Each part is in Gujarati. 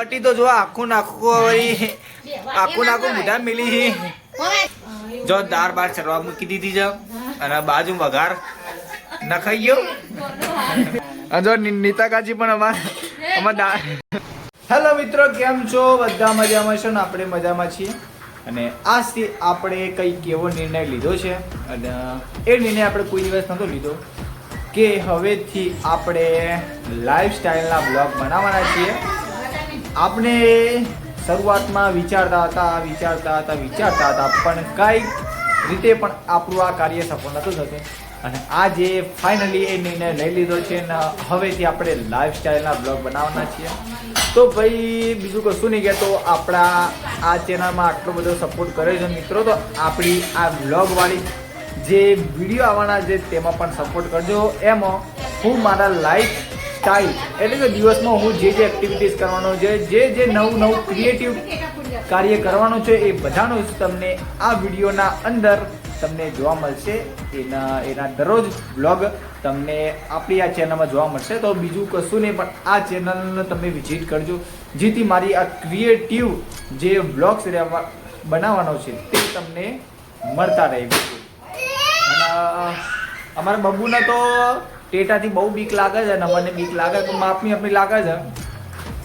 બટી તો જો આખું નાખું વળી આખું નાખું મોઢા મિલી. જો દાળ બાર ચડવા મૂકી દીધી છે. અને બાજુ વઘાર નખાઈ ગયો. અને જો નીતા કાજી પણ અમાર અમાર દાળ હેલો મિત્રો કેમ છો? બધા મજામાં છો ને આપણે મજામાં છીએ. અને આજથી આપણે કંઈક એવો નિર્ણય લીધો છે. અને એ નિર્ણય આપણે કોઈ દિવસ નહોતો લીધો કે હવેથી આપણે લાઈફસ્ટાઈલના બ્લોગ બનાવવાના છીએ. આપણે શરૂઆતમાં વિચારતા હતા વિચારતા હતા વિચારતા હતા, પણ કઈ રીતે પણ આપણું આ કાર્ય સફળ નતું થતું. અને આજે ફાઇનલી એ નિર્ણય લઈ લીધો છે અને હવેથી આપણે લાઈફસ્ટાઈલના બ્લોગ બનાવવાના છીએ. તો ભાઈ, બીજું કશું નહીં કહેતો આપણા આ ચેનલમાં આટલો બધો સપોર્ટ કરે છે મિત્રો, તો આપણી આ બ્લોગવાળી જે વીડિયો આવવાના છે તેમાં પણ સપોર્ટ કરજો. એમાં હું મારા લાઈફ સ્ટાઈલ એટલે કે દિવસમાં હું જે જે એક્ટિવિટીઝ કરવાનો છે, જે જે નવું નવું ક્રિએટિવ કાર્ય કરવાનું છે, એ બધાનું જ તમને આ વિડીયોના અંદર તમને જોવા મળશે. એના એના દરરોજ બ્લોગ તમને આપણી આ ચેનલમાં જોવા મળશે. તો બીજું કશું નહીં, પણ આ ચેનલને તમે વિઝિટ કરજો. જેથી મારી આ ક્રિએટિવ જે બ્લોગ્સ બનાવવાનો છે, તે તમને મળતા રહે. અને અમારા બબુને તો ટેટાથી બહુ બીક લાગે છે અને મને બીક લાગે તો માપની આપણી લાગે છે.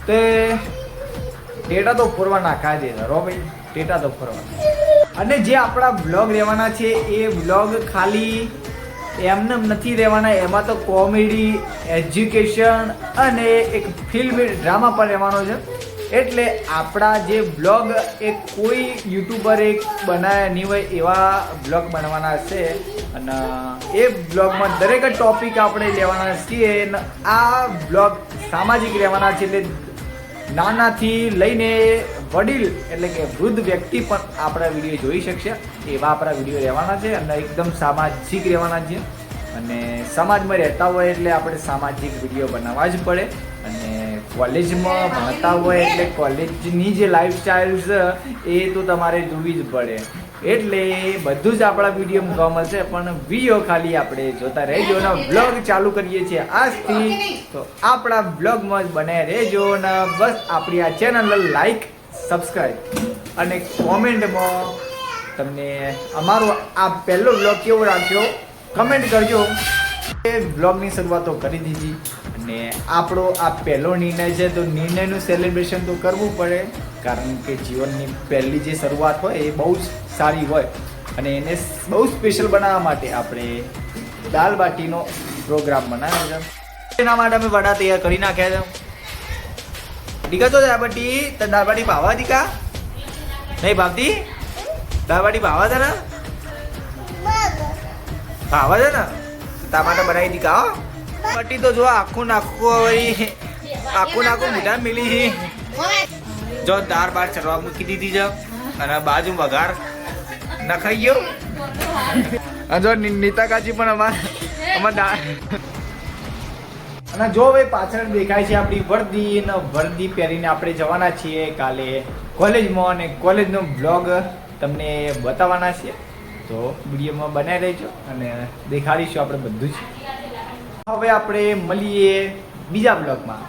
તે ટેટા તો ફોરવા નાખા દે રો ભાઈ, ટેટા તો ફોરવા. અને જે આપણા બ્લોગ રહેવાના છે, એ બ્લોગ ખાલી એમને નથી રહેવાના, એમાં તો કોમેડી એજ્યુકેશન અને એક ફિલ્મ ડ્રામા પણ રહેવાનો છે. એટલે આપણા જે બ્લોગ એ કોઈ યુટ્યુબર એક બનાવ્યા નહીં હોય એવા બ્લોગ બનવાના છે. અને એ બ્લોગમાં દરેક ટોપિક આપણે લેવાના છીએ. આ બ્લોગ સામાજિક રહેવાના છે એટલે નાનાથી લઈને વડીલ એટલે કે વૃદ્ધ વ્યક્તિ પણ આપણા વીડિયો જોઈ શકશે. એવા આપણા વીડિયો રહેવાના છે અને એકદમ સામાજિક રહેવાના છે. અને સમાજમાં રહેતા હોય એટલે આપણે સામાજિક વીડિયો બનાવવા જ પડે. અને કોલેજમાં ભણતા હોય એટલે કોલેજની જે લાઈફસ્ટાઈલ છે એ તો તમારે જોવી જ પડે. એટલે બધું જ આપણા વીડિયો મૂકવા મળશે, પણ વીડિયો ખાલી આપણે જોતા રહેજો ને બ્લોગ ચાલુ કરીએ છીએ આજથી. તો આપણા બ્લોગમાં જ બને રહેજો ને બસ આપણી આ ચેનલ લાઈક સબસ્ક્રાઈબ અને કોમેન્ટમાં તમને અમારો આ પહેલો બ્લોગ કેવો રાખ્યો કમેન્ટ કરજો. એ બ્લોગની શરૂઆત તો કરી દીધી અને આપણો આ પહેલો નિર્ણય છે, તો નિર્ણયનું સેલિબ્રેશન તો કરવું પડે, કારણ કે જીવનની પહેલી જે શરૂઆત હોય એ બહુ જ સારી હોય. અને એને બહુ સ્પેશિયલ બનાવવા માટે આપણે દાલ બાટીનો પ્રોગ્રામ બનાવ્યો છે. એના માટે અમે વડા તૈયાર કરી નાખ્યા છે. દીકા તો દાળ બાટી, તો દાળ બાટી ભાવા દીકા નહીં ભાવતી? દાળ બાટી ભાવા છે ને? ભાવા છે ને? ટમાટર બનાવી દીકા હો. બાટી તો જો આખું નાખું વળી આખું નાખું મીઠા મિલી જો દાર બાર ચડવા મૂકી દીધી છે. અને બાજુ વઘાર નખાઈ ગયો. અને જો નીતા કાજી પણ અમાર અમાર દાળ અને જો ભાઈ પાછળ દેખાય છે આપણી વર્દી અને વર્દી પહેરીને આપણે જવાના છીએ કાલે કોલેજમાં અને કોલેજનો બ્લોગ તમને બતાવવાના છે તો વિડીયોમાં બનાવી રહેજો અને દેખાડીશું આપણે બધું જ. હવે આપણે મળીએ બીજા બ્લોગમાં.